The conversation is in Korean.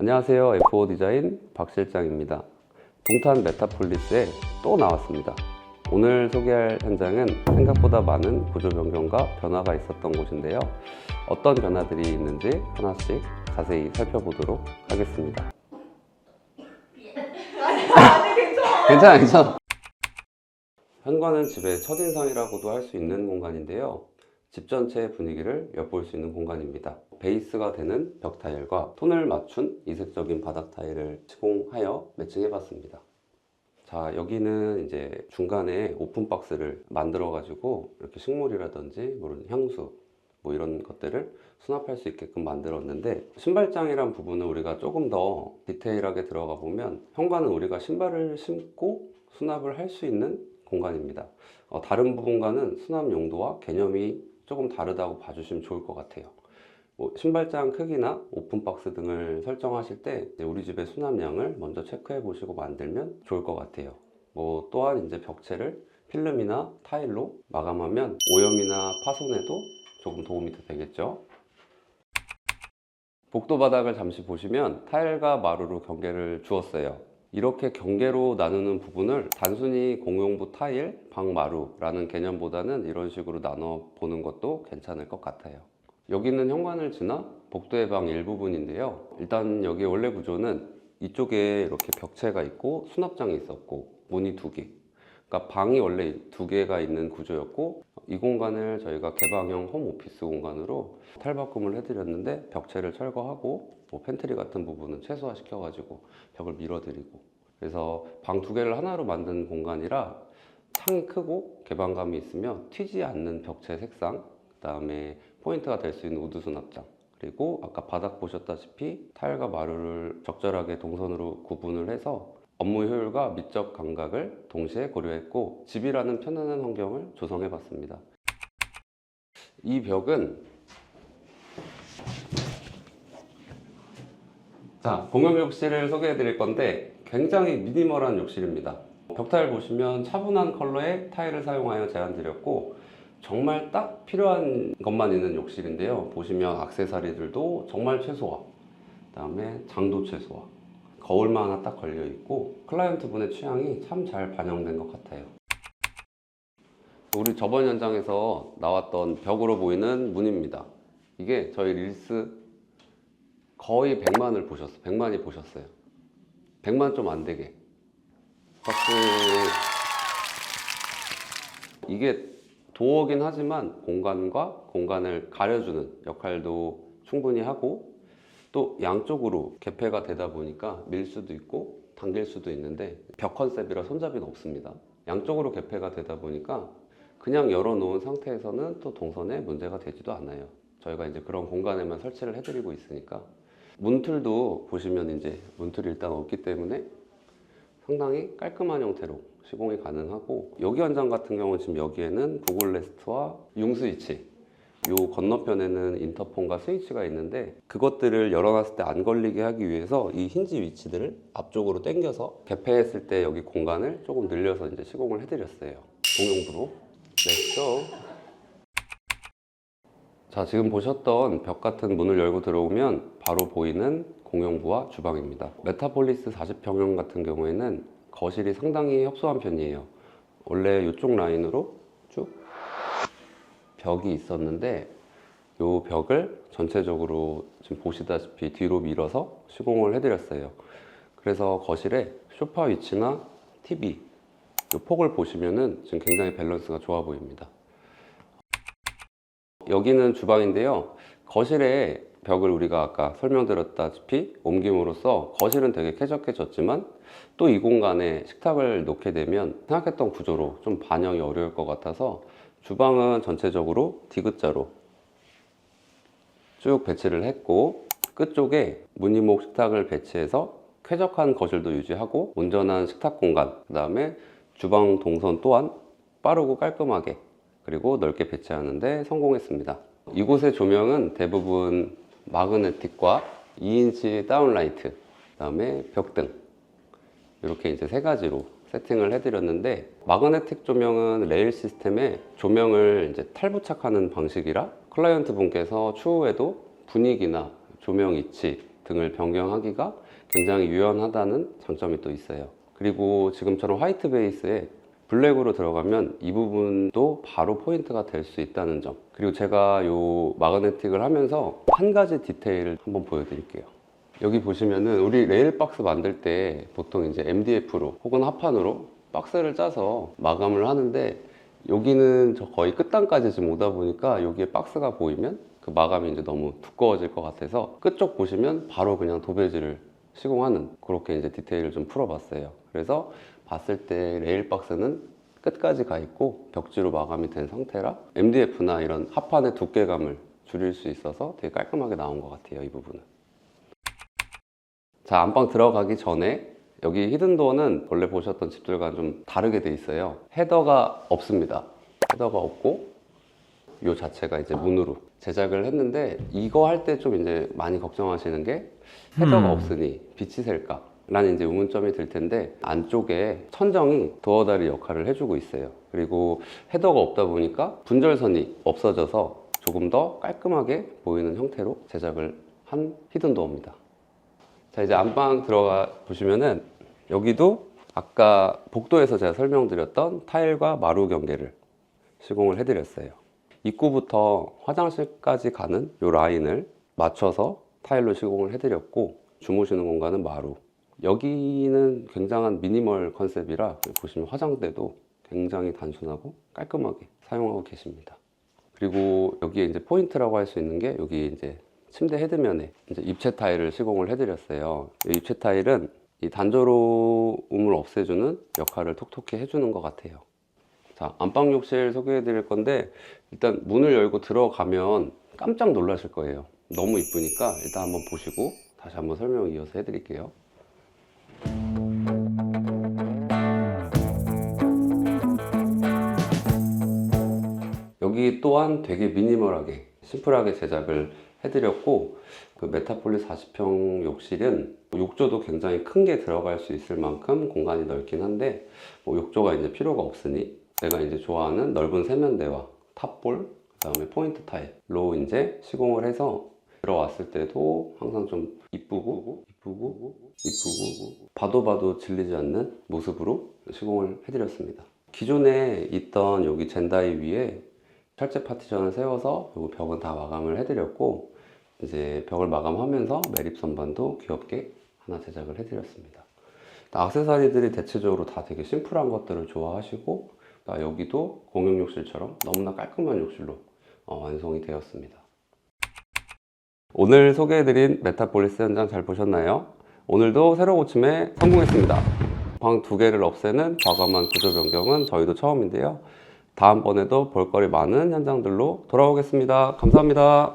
안녕하세요. F5 디자인 박 실장입니다. 동탄 메타폴리스에 또 나왔습니다. 오늘 소개할 현장은 생각보다 많은 구조 변경과 변화가 있었던 곳인데요. 어떤 변화들이 있는지 하나씩 자세히 살펴보도록 하겠습니다. 괜찮아, 괜찮아. 현관은 집의 첫인상이라고도 할 수 있는 공간인데요. 집 전체의 분위기를 엿볼 수 있는 공간입니다. 베이스가 되는 벽 타일과 톤을 맞춘 이색적인 바닥 타일을 시공하여 매칭해 봤습니다. 자, 여기는 이제 중간에 오픈 박스를 만들어 가지고 이렇게 식물이라든지 뭐 향수 뭐 이런 것들을 수납할 수 있게끔 만들었는데 신발장이란 부분은 우리가 조금 더 디테일하게 들어가 보면 현관은 우리가 신발을 신고 수납을 할 수 있는 공간입니다. 어, 다른 부분과는 수납 용도와 개념이 조금 다르다고 봐주시면 좋을 것 같아요. 뭐 신발장 크기나 오픈 박스 등을 설정하실 때 우리 집의 수납량을 먼저 체크해 보시고 만들면 좋을 것 같아요. 뭐 또한 이제 벽체를 필름이나 타일로 마감하면 오염이나 파손에도 조금 도움이 더 되겠죠. 복도 바닥을 잠시 보시면 타일과 마루로 경계를 주었어요. 이렇게 경계로 나누는 부분을 단순히 공용부 타일, 방 마루라는 개념보다는 이런 식으로 나눠 보는 것도 괜찮을 것 같아요. 여기는 현관을 지나 복도의 방 일부분인데요. 일단 여기 원래 구조는 이쪽에 이렇게 벽체가 있고 수납장이 있었고 문이 두 개. 그러니까 방이 원래 두 개가 있는 구조였고 이 공간을 저희가 개방형 홈 오피스 공간으로 탈바꿈을 해드렸는데 벽체를 철거하고 뭐 팬트리 같은 부분은 최소화 시켜가지고 벽을 밀어드리고 그래서 방 두 개를 하나로 만든 공간이라 창이 크고 개방감이 있으며 튀지 않는 벽체 색상 그 다음에 포인트가 될 수 있는 우드 수납장 그리고 아까 바닥 보셨다시피 타일과 마루를 적절하게 동선으로 구분을 해서 업무 효율과 미적 감각을 동시에 고려했고 집이라는 편안한 환경을 조성해 봤습니다. 이 벽은 자, 공용 욕실을 소개해 드릴 건데 굉장히 미니멀한 욕실입니다. 벽타일 보시면 차분한 컬러의 타일을 사용하여 제안 드렸고 정말 딱 필요한 것만 있는 욕실인데요. 보시면 악세사리들도 정말 최소화. 그 다음에 장도 최소화. 거울만 하나 딱 걸려 있고 클라이언트 분의 취향이 참 잘 반영된 것 같아요. 우리 저번 현장에서 나왔던 벽으로 보이는 문입니다. 이게 저희 릴스 거의 100만을 보셨어요. 100만이 보셨어요. 100만 좀 안 되게. 박수. 이게 도어긴 하지만 공간과 공간을 가려주는 역할도 충분히 하고 또 양쪽으로 개폐가 되다 보니까 밀 수도 있고 당길 수도 있는데 벽 컨셉이라 손잡이는 없습니다. 양쪽으로 개폐가 되다 보니까 그냥 열어놓은 상태에서는 또 동선에 문제가 되지도 않아요. 저희가 이제 그런 공간에만 설치를 해드리고 있으니까 문틀도 보시면 이제 문틀이 일단 없기 때문에 상당히 깔끔한 형태로 시공이 가능하고 여기 현장 같은 경우는 지금 여기에는 구글 레스트와 융 스위치 요 건너편에는 인터폰과 스위치가 있는데 그것들을 열어놨을 때 안 걸리게 하기 위해서 이 힌지 위치들을 앞쪽으로 당겨서 개폐했을 때 여기 공간을 조금 늘려서 이제 시공을 해드렸어요. 공용부로. 렛츠고 자 지금 보셨던 벽 같은 문을 열고 들어오면 바로 보이는 공용부와 주방입니다 메타폴리스 40평형 같은 경우에는 거실이 상당히 협소한 편이에요 원래 이쪽 라인으로 쭉 벽이 있었는데 이 벽을 전체적으로 지금 보시다시피 뒤로 밀어서 시공을 해드렸어요. 그래서 거실에 소파 위치나 TV 이 폭을 보시면은 지금 굉장히 밸런스가 좋아 보입니다. 여기는 주방인데요. 거실에 벽을 우리가 아까 설명드렸다시피 옮김으로써 거실은 되게 쾌적해졌지만 또 이 공간에 식탁을 놓게 되면 생각했던 구조로 좀 반영이 어려울 것 같아서 주방은 전체적으로 디귿자로 쭉 배치를 했고 끝쪽에 무늬목 식탁을 배치해서 쾌적한 거실도 유지하고 온전한 식탁 공간 그 다음에 주방 동선 또한 빠르고 깔끔하게 그리고 넓게 배치하는데 성공했습니다 이곳의 조명은 대부분 마그네틱과 2인치 다운라이트 그 다음에 벽등 이렇게 이제 세 가지로 세팅을 해드렸는데 마그네틱 조명은 레일 시스템에 조명을 이제 탈부착하는 방식이라 클라이언트 분께서 추후에도 분위기나 조명 위치 등을 변경하기가 굉장히 유연하다는 장점이 또 있어요. 그리고 지금처럼 화이트 베이스에 블랙으로 들어가면 이 부분도 바로 포인트가 될 수 있다는 점. 그리고 제가 요 마그네틱을 하면서 한 가지 디테일을 한번 보여드릴게요. 여기 보시면은 우리 레일 박스 만들 때 보통 이제 MDF로 혹은 합판으로 박스를 짜서 마감을 하는데 여기는 저 거의 끝단까지 지금 오다 보니까 여기에 박스가 보이면 그 마감이 이제 너무 두꺼워질 것 같아서 끝쪽 보시면 바로 그냥 도배지를 시공하는 그렇게 이제 디테일을 좀 풀어봤어요. 그래서 봤을 때 레일 박스는 끝까지 가 있고 벽지로 마감이 된 상태라 MDF나 이런 합판의 두께감을 줄일 수 있어서 되게 깔끔하게 나온 것 같아요. 이 부분은. 자, 안방 들어가기 전에 여기 히든도어는 원래 보셨던 집들과 좀 다르게 돼 있어요. 헤더가 없습니다. 헤더가 없고 이 자체가 이제 문으로 제작을 했는데 이거 할 때 좀 이제 많이 걱정하시는 게 헤더가 음. 없으니 빛이 셀까? 라는 이제 의문점이 들 텐데 안쪽에 천정이 도어다리 역할을 해주고 있어요. 그리고 헤더가 없다 보니까 분절선이 없어져서 조금 더 깔끔하게 보이는 형태로 제작을 한 히든 도어입니다. 자 이제 안방 들어가 보시면은 여기도 아까 복도에서 제가 설명드렸던 타일과 마루 경계를 시공을 해드렸어요. 입구부터 화장실까지 가는 이 라인을 맞춰서 타일로 시공을 해드렸고 주무시는 공간은 마루. 여기는 굉장한 미니멀 컨셉이라 보시면 화장대도 굉장히 단순하고 깔끔하게 사용하고 계십니다. 그리고 여기에 이제 포인트라고 할 수 있는 게 여기 이제 침대 헤드면에 이제 입체 타일을 시공을 해드렸어요. 이 입체 타일은 이 단조로움을 없애주는 역할을 톡톡히 해주는 것 같아요. 자, 안방 욕실 소개해 드릴 건데 일단 문을 열고 들어가면 깜짝 놀라실 거예요. 너무 이쁘니까 일단 한번 보시고 다시 한번 설명 이어서 해드릴게요. 여기 또한 되게 미니멀하게 심플하게 제작을 해드렸고 그 메타폴리 40평 욕실은 욕조도 굉장히 큰 게 들어갈 수 있을 만큼 공간이 넓긴 한데 뭐 욕조가 이제 필요가 없으니 내가 이제 좋아하는 넓은 세면대와 탑볼 그 다음에 포인트 타일로 이제 시공을 해서 들어왔을 때도 항상 좀 이쁘고 이쁘고 이쁘고 봐도 봐도 질리지 않는 모습으로 시공을 해드렸습니다. 기존에 있던 여기 젠다이 위에 철제 파티션을 세워서 요 벽은 다 마감을 해드렸고 이제 벽을 마감하면서 매립 선반도 귀엽게 하나 제작을 해드렸습니다. 악세사리들이 대체적으로 다 되게 심플한 것들을 좋아하시고 아, 여기도 공용 욕실처럼 너무나 깔끔한 욕실로 어, 완성이 되었습니다. 오늘 소개해드린 메타폴리스 현장 잘 보셨나요? 오늘도 새로 고침에 성공했습니다. 방 두 개를 없애는 과감한 구조 변경은 저희도 처음인데요. 다음번에도 볼거리 많은 현장들로 돌아오겠습니다. 감사합니다.